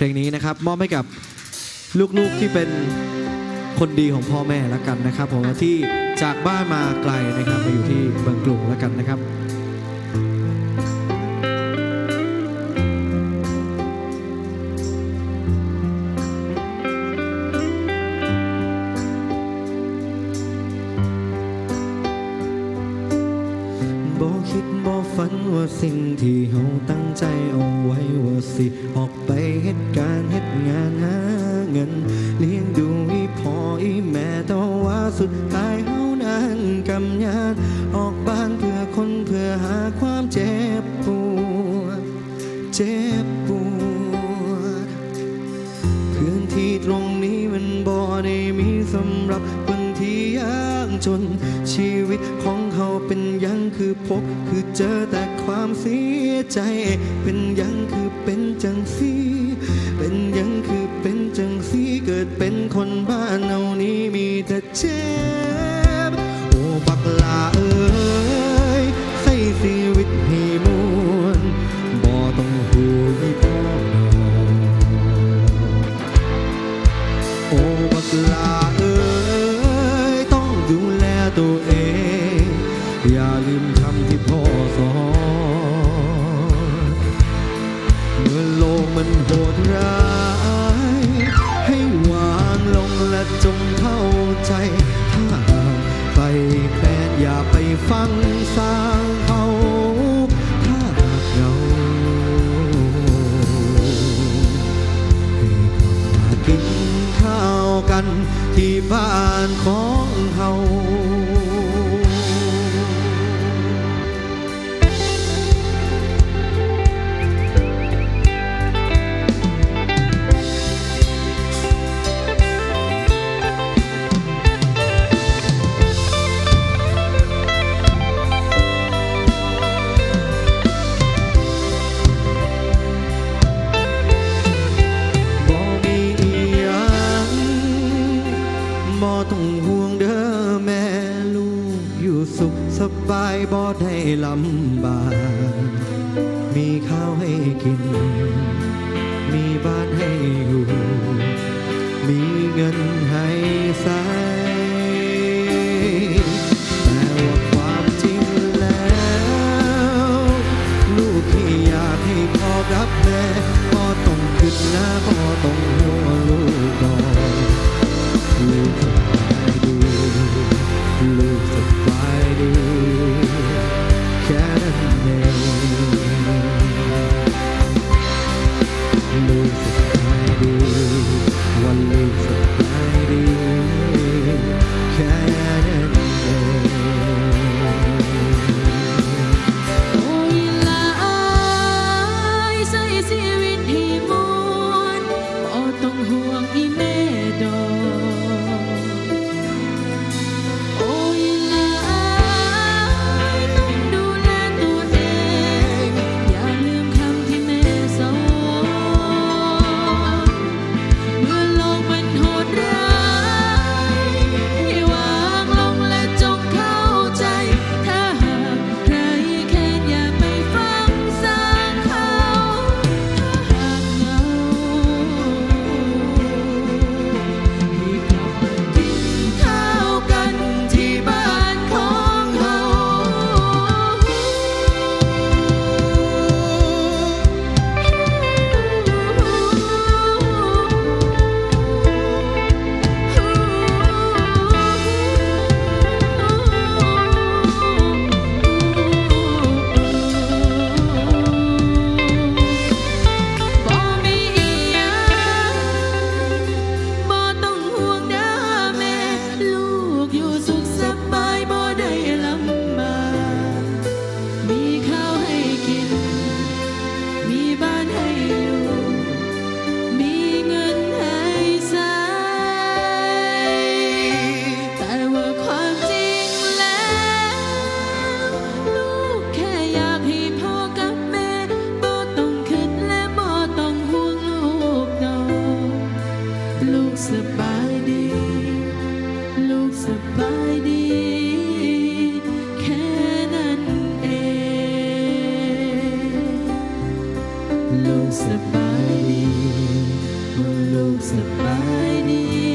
เพลงนี้นะครับ มอบให้กับลูกๆที่เป็นคนดีของพ่อแม่แล้วกันนะครับ ผมที่จากบ้านมาไกลนะครับมาอยู่ที่เมืองกรุงแล้วกันนะครับบ่คิดบ่ฝันว่าสิ่งที่เฮาตั้งใจเอาไว้ว่าสิ ออกไป สุดท้ายเฮานั้นกำยานออกบ้านเพื่อคนเพื่อหาความเจ็บปวด เจ็บปวด พื้นที่ตรงนี้มันบ่ได้มีสำหรับคนที่ยากจน ชีวิตของเขาเป็นยังคือพบ คือเจอแต่ความเสียใจ เป็นยังคือเป็นจังสี บ้านของเฮา บ่ต้องห่วงเด้อแม่ลูกอยู่สุขสบายบ่ได้ลำบาก มีข้าวให้กิน ลูกสบายดีลูกสบายดี